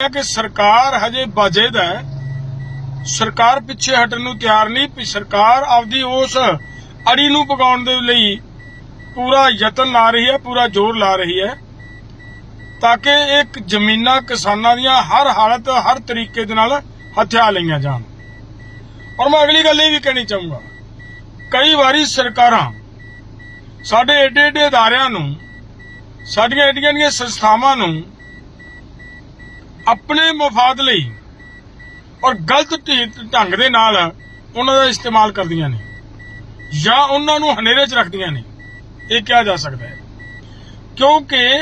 ਹੈ ਕਿ ਸਰਕਾਰ ਹਜੇ ਬਾਜੇਦ ਹੈ। ਸਰਕਾਰ ਪਿੱਛੇ ਹਟਣ ਨੂੰ ਤਿਆਰ ਨਹੀਂ, ਵੀ ਸਰਕਾਰ ਆਪਦੀ ਉਸ ਅੜੀ ਨੂੰ ਪਕਾਉਣ ਦੇ ਲਈ ਪੂਰਾ ਯਤਨ ਲਾ ਰਹੀ ਹੈ, ਪੂਰਾ ਜ਼ੋਰ ਲਾ ਰਹੀ ਹੈ, ਤਾਂ ਕਿ ਇੱਕ ਜ਼ਮੀਨਾਂ ਕਿਸਾਨਾਂ ਦੀਆਂ ਹਰ ਹਾਲਤ, ਹਰ ਤਰੀਕੇ ਦੇ ਨਾਲ ਹਥਿਆ ਲਈਆਂ ਜਾਣ। ਔਰ ਮੈਂ ਅਗਲੀ ਗੱਲ ਇਹ ਵੀ ਕਹਿਣੀ ਚਾਹੂੰਗਾ, ਕਈ ਵਾਰੀ ਸਰਕਾਰਾਂ ਸਾਡੇ ਏਡੇ ਏਡੇ ਅਦਾਰਿਆਂ ਨੂੰ, ਸਾਡੀਆਂ ਏਡੀਆਂ ਏਡੀਆਂ ਸੰਸਥਾਵਾਂ ਨੂੰ ਆਪਣੇ ਮਫਾਦ ਲਈ ਔਰ ਗਲਤ ਢੰਗ ਦੇ ਨਾਲ ਉਹਨਾਂ ਦਾ ਇਸਤੇਮਾਲ ਕਰਦੀਆਂ ਨੇ ਜਾਂ ਉਹਨਾਂ ਨੂੰ ਹਨੇਰੇ 'ਚ ਰੱਖਦੀਆਂ ਨੇ, ਇਹ ਕਿਹਾ ਜਾ ਸਕਦਾ ਹੈ। ਕਿਉਂਕਿ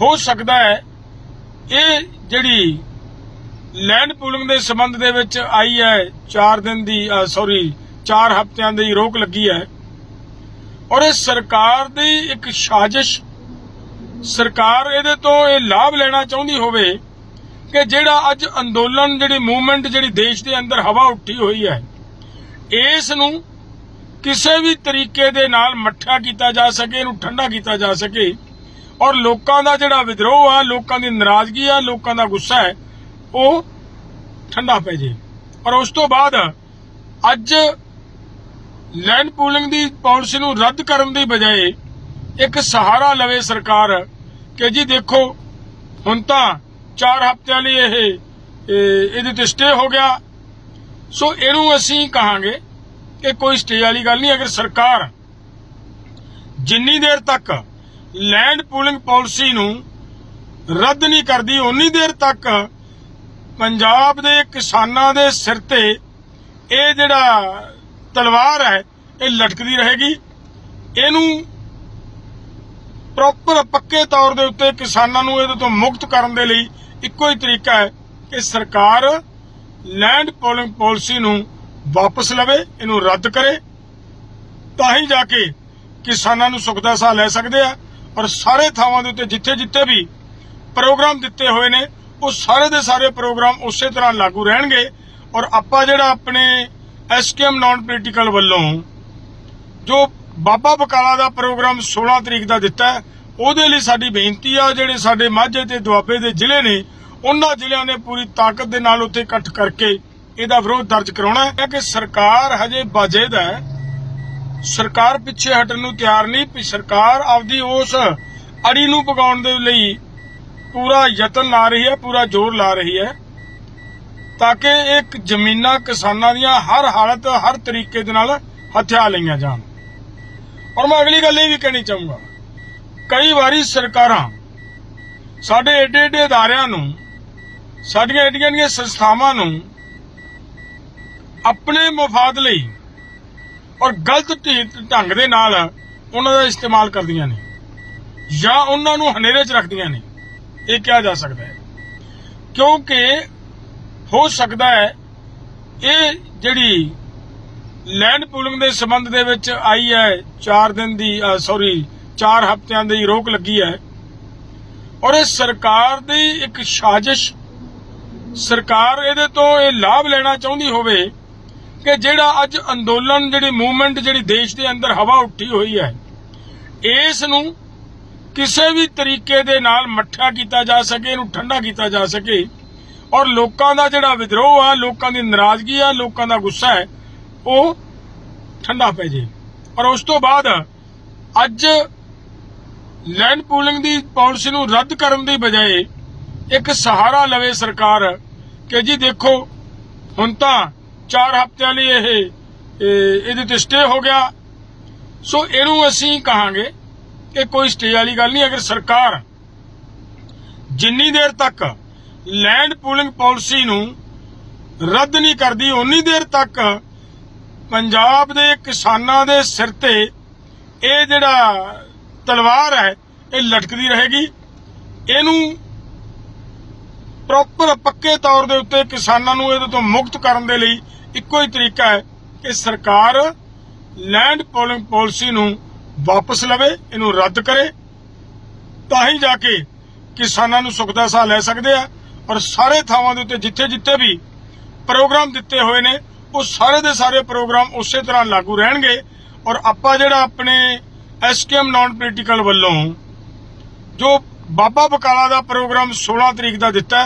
ਹੋ ਸਕਦਾ ਹੈ ਇਹ ਜਿਹੜੀ ਲੈਂਡ ਪੂਲਿੰਗ ਦੇ ਸੰਬੰਧ ਦੇ ਵਿੱਚ ਆਈ ਹੈ 4 ਦਿਨ ਦੀ ਸੌਰੀ 4 ਹਫ਼ਤਿਆਂ ਦੀ ਰੋਕ ਲੱਗੀ ਹੈ ਔਰ ਇਹ ਸਰਕਾਰ ਦੀ ਇੱਕ ਸਾਜ਼ਿਸ਼, ਸਰਕਾਰ ਇਹਦੇ ਤੋਂ ਇਹ ਲਾਭ ਲੈਣਾ ਚਾਹੁੰਦੀ ਹੋਵੇ ਕਿ ਜਿਹੜਾ ਅੱਜ ਅੰਦੋਲਨ, ਜਿਹੜੀ ਮੂਵਮੈਂਟ, ਜਿਹੜੀ ਦੇਸ਼ ਦੇ ਅੰਦਰ ਹਵਾ ਉੱਠੀ ਹੋਈ ਹੈ, ਇਸ ਨੂੰ ਕਿਸੇ ਵੀ ਤਰੀਕੇ ਦੇ ਨਾਲ ਮੱਠਾ ਕੀਤਾ ਜਾ ਸਕੇ, ਇਹਨੂੰ ਠੰਡਾ ਕੀਤਾ ਜਾ ਸਕੇ। ਔਰ ਲੋਕਾਂ ਦਾ ਜਿਹੜਾ ਵਿਦਰੋਹ ਆ, ਲੋਕਾਂ ਦੀ ਨਾਰਾਜ਼ਗੀ ਆ, ਲੋਕਾਂ ਦਾ ਗੁੱਸਾ ਹੈ, ਉਹ ਠੰਡਾ ਪੈ ਜੇ। ਔਰ ਉਸ ਤੋਂ ਬਾਅਦ ਅੱਜ ਲੈਂਡ ਪੂਲਿੰਗ ਦੀ ਪਾਲਿਸੀ ਨੂੰ ਰੱਦ ਕਰਨ ਦੀ ਬਜਾਏ ਇੱਕ ਸਹਾਰਾ ਲਵੇ ਸਰਕਾਰ ਕਿ ਜੀ ਦੇਖੋ, ਹੁਣ ਤਾਂ 4 ਹਫ਼ਤਿਆਂ ਲਈ ਇਹ ਇਹਦੇ ਤੇ ਸਟੇ ਹੋ ਗਿਆ। ਸੋ ਇਹਨੂੰ ਅਸੀਂ ਕਹਾਂਗੇ ਕਿ ਕੋਈ ਸਟੇ ਵਾਲੀ ਗੱਲ ਨਹੀਂ, ਅਗਰ ਸਰਕਾਰ ਜਿੰਨੀ ਦੇਰ ਤੱਕ ਲੈਂਡ ਪੂਲਿੰਗ ਪਾਲਿਸੀ ਨੂੰ ਰੱਦ ਨਹੀਂ ਕਰਦੀ ਉਨੀ ਦੇਰ ਤੱਕ ਪੰਜਾਬ ਦੇ ਕਿਸਾਨਾਂ ਦੇ ਸਿਰ ਤੇ ਇਹ ਜਿਹੜਾ ਤਲਵਾਰ ਹੈ, ਇਹ ਲਟਕਦੀ ਰਹੇਗੀ। ਇਹਨੂੰ ਪ੍ਰੋਪਰ ਪੱਕੇ ਤੌਰ ਦੇ ਉੱਤੇ ਕਿਸਾਨਾਂ ਨੂੰ ਇਹਦੇ ਤੋਂ ਮੁਕਤ ਕਰਨ ਦੇ ਲਈ ਇੱਕੋ ਹੀ ਤਰੀਕਾ ਹੈ ਕਿ ਸਰਕਾਰ ਲੈਂਡ ਪੋਲਿੰਗ ਪਾਲਿਸੀ ਨੂੰ ਵਾਪਸ ਲਵੇ, ਇਹਨੂੰ ਰੱਦ ਕਰੇ। ਤਾਂ ਹੀ ਜਾ ਕੇ ਕਿਸਾਨਾਂ ਨੂੰ ਸੁੱਖ ਦਾ ਸਾਹ ਲੈ ਸਕਦੇ ਆ ਔਰ ਸਾਰੇ ਥਾਵਾਂ ਦੇ ਉੱਤੇ ਜਿੱਥੇ ਜਿੱਥੇ ਵੀ ਪ੍ਰੋਗਰਾਮ ਦਿੱਤੇ ਹੋਏ ਨੇ, ਉਹ ਸਾਰੇ ਦੇ ਸਾਰੇ ਪ੍ਰੋਗਰਾਮ ਉਸੇ ਤਰ੍ਹਾਂ ਲਾਗੂ ਰਹਿਣਗੇ। ਔਰ ਆਪਾਂ ਜਿਹੜਾ ਆਪਣੇ ਐਸਕੇਐਮ ਨਾਨ ਪੋਲੀਟੀਕਲ ਵੱਲੋਂ ਜੋ ਬਾਬਾ ਬਕਾਲਾ ਦਾ ਪ੍ਰੋਗਰਾਮ 16 ਤਰੀਕ ਦਾ ਦਿੱਤਾ ਹੈ। ਉਹਦੇ ਲਈ ਸਾਡੀ ਬੇਨਤੀ ਆ, ਜਿਹੜੇ ਸਾਡੇ ਮਾਝੇ ਤੇ ਦੁਆਬੇ ਦੇ ਜ਼ਿਲ੍ਹੇ ਨੇ, ਉਹਨਾਂ ਜ਼ਿਲ੍ਹਿਆਂ ਨੇ ਪੂਰੀ ਤਾਕਤ ਦੇ ਨਾਲ ਉੱਥੇ ਇਕੱਠ ਕਰਕੇ ਇਹਦਾ ਵਿਰੋਧ ਦਰਜ ਕਰਾਉਣਾ ਹੈ। ਕਿ ਸਰਕਾਰ ਹਜੇ ਬਾਜੇਦ ਹੈ। ਸਰਕਾਰ ਪਿੱਛੇ ਹਟਣ ਨੂੰ ਤਿਆਰ ਨਹੀਂ, ਵੀ ਸਰਕਾਰ ਆਪਦੀ ਉਸ ਅੜੀ ਨੂੰ ਪਕਾਉਣ ਦੇ ਲਈ ਪੂਰਾ ਯਤਨ ਲਾ ਰਹੀ ਹੈ, ਪੂਰਾ ਜ਼ੋਰ ਲਾ ਰਹੀ ਹੈ, ਤਾਂ ਕਿ ਇੱਕ ਜ਼ਮੀਨਾਂ ਕਿਸਾਨਾਂ ਦੀਆਂ ਹਰ ਹਾਲਤ, ਹਰ ਤਰੀਕੇ ਦੇ ਨਾਲ ਹਥਿਆ ਲਈਆਂ ਜਾਣ। ਔਰ ਮੈਂ ਅਗਲੀ ਗੱਲ ਇਹ ਵੀ ਕਹਿਣੀ ਚਾਹੂੰਗਾ, ਕਈ ਵਾਰੀ ਸਰਕਾਰਾਂ ਸਾਡੇ ਏਡੇ ਏਡੇ ਅਦਾਰਿਆਂ ਨੂੰ, ਸਾਡੀਆਂ ਏਡੀਆਂ ਏਡੀਆਂ ਸੰਸਥਾਵਾਂ ਨੂੰ ਆਪਣੇ ਮਫਾਦ ਲਈ ਔਰ ਗਲਤ ਢੰਗ ਦੇ ਨਾਲ ਉਹਨਾਂ ਦਾ ਇਸਤੇਮਾਲ ਕਰਦੀਆਂ ਨੇ, ਜਾਂ ਉਹਨਾਂ ਨੂੰ ਹਨੇਰੇ 'ਚ ਰੱਖਦੀਆਂ ਨੇ, ਇਹ ਕਿਹਾ ਜਾ ਸਕਦਾ ਹੈ। ਕਿਉਂਕਿ ਹੋ ਸਕਦਾ ਹੈ, ਇਹ ਜਿਹੜੀ ਲੈਂਡ ਪੂਲਿੰਗ ਦੇ ਸੰਬੰਧ ਦੇ ਵਿੱਚ ਆਈ ਹੈ 4 ਦਿਨ ਦੀ ਸੌਰੀ 4 ਹਫ਼ਤਿਆਂ ਦੀ ਰੋਕ ਲੱਗੀ ਹੈ। ਔਰ ਇਹ ਸਰਕਾਰ ਦੀ ਇੱਕ ਸਾਜ਼ਿਸ਼, ਸਰਕਾਰ ਇਹਦੇ ਤੋਂ ਇਹ ਲਾਭ ਲੈਣਾ ਚਾਹੁੰਦੀ ਹੋਵੇ ਕਿ ਜਿਹੜਾ ਅੱਜ ਅੰਦੋਲਨ, ਜਿਹੜੀ ਮੂਵਮੈਂਟ ਜਿਹੜੀ ਦੇਸ਼ ਦੇ ਅੰਦਰ ਹਵਾ ਉੱਠੀ ਹੋਈ ਹੈ, ਇਸ ਨੂੰ ਕਿਸੇ ਵੀ ਤਰੀਕੇ ਦੇ ਨਾਲ ਮੱਠਾ ਕੀਤਾ ਜਾ ਸਕੇ, ਇਹਨੂੰ ਠੰਡਾ ਕੀਤਾ ਜਾ ਸਕੇ। ਔਰ ਲੋਕਾਂ ਦਾ ਜਿਹੜਾ ਵਿਦਰੋਹ ਆ, ਲੋਕਾਂ ਦੀ ਨਾਰਾਜ਼ਗੀ ਆ, ਲੋਕਾਂ ਦਾ ਗੁੱਸਾ ਹੈ ਉਹ ਠੰਡਾ ਪੈ ਜੇ। ਔਰ ਉਸ ਤੋਂ ਬਾਅਦ ਅੱਜ ਲੈਂਡ ਪੂਲਿੰਗ ਦੀ ਪਾਲਿਸੀ ਨੂੰ ਰੱਦ ਕਰਨ ਦੀ ਬਜਾਏ ਇੱਕ ਸਹਾਰਾ ਲਵੇ ਸਰਕਾਰ ਕਿ ਜੀ ਦੇਖੋ, ਹੁਣ ਤਾਂ 4 ਹਫ਼ਤਿਆਂ ਲਈ ਇਹ- ਇਹਦੇ ਤੇ ਸਟੇ ਹੋ ਗਿਆ। ਸੋ ਇਹਨੂੰ ਅਸੀਂ ਕਹਾਂਗੇ ਕਿ ਕੋਈ ਸਟੇ ਵਾਲੀ ਗੱਲ ਨਹੀਂ, ਅਗਰ ਸਰਕਾਰ ਜਿੰਨੀ ਦੇਰ ਤੱਕ ਲੈਂਡ ਪੂਲਿੰਗ ਪਾਲਿਸੀ ਨੂੰ ਰੱਦ ਨਹੀਂ ਕਰਦੀ ਉਨੀ ਦੇਰ ਤੱਕ ਪੰਜਾਬ ਦੇ ਕਿਸਾਨਾਂ ਦੇ ਸਿਰ ਤੇ ਇਹ ਜਿਹੜਾ ਤਲਵਾਰ ਹੈ, ਇਹ ਲਟਕਦੀ ਰਹੇਗੀ। ਇਹਨੂੰ ਪ੍ਰੋਪਰ ਪੱਕੇ ਤੌਰ ਦੇ ਉੱਤੇ ਕਿਸਾਨਾਂ ਨੂੰ ਇਹਦੇ ਤੋਂ ਮੁਕਤ ਕਰਨ ਦੇ ਲਈ ਇੱਕੋ ਹੀ ਤਰੀਕਾ ਹੈ ਕਿ ਸਰਕਾਰ ਲੈਂਡ ਪੋਲਿੰਗ ਪਾਲਿਸੀ ਨੂੰ ਵਾਪਸ ਲਵੇ, ਇਹਨੂੰ ਰੱਦ ਕਰੇ। ਤਾਂ ਹੀ ਜਾ ਕੇ ਕਿਸਾਨਾਂ ਨੂੰ ਸੁੱਖ ਦਾ ਸਾਹ ਲੈ ਸਕਦੇ ਆ ਔਰ ਸਾਰੇ ਥਾਵਾਂ ਦੇ ਉੱਤੇ ਜਿੱਥੇ ਜਿੱਥੇ ਵੀ ਪ੍ਰੋਗਰਾਮ ਦਿੱਤੇ ਹੋਏ ਨੇ ਉਹ ਸਾਰੇ ਦੇ ਸਾਰੇ ਪ੍ਰੋਗਰਾਮ ਉਸੇ ਤਰ੍ਹਾਂ ਲਾਗੂ ਰਹਿਣਗੇ ਔਰ ਆਪਾਂ ਜਿਹੜਾ ਆਪਣੇ ਐਸਕੇਐਮ ਨਾਨ ਪੋਲੀਟੀਕਲ ਵੱਲੋਂ ਜੋ ਬਾਬਾ ਬਕਾਲਾ ਦਾ ਪ੍ਰੋਗਰਾਮ 16 ਤਰੀਕ ਦਾ ਦਿੱਤਾ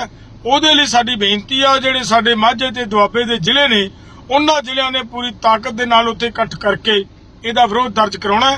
ਉਹਦੇ ਲਈ ਸਾਡੀ ਬੇਨਤੀ ਆ, ਜਿਹੜੇ ਸਾਡੇ ਮਾਝੇ ਤੇ ਦੁਆਬੇ ਦੇ ਜ਼ਿਲ੍ਹੇ ਨੇ, ਉਹਨਾਂ ਜ਼ਿਲ੍ਹਿਆਂ ਨੇ ਪੂਰੀ ਤਾਕਤ ਦੇ ਨਾਲ ਉੱਥੇ ਇਕੱਠ ਕਰਕੇ ਇਹਦਾ ਵਿਰੋਧ ਦਰਜ ਕਰਾਉਣਾ ਹੈ।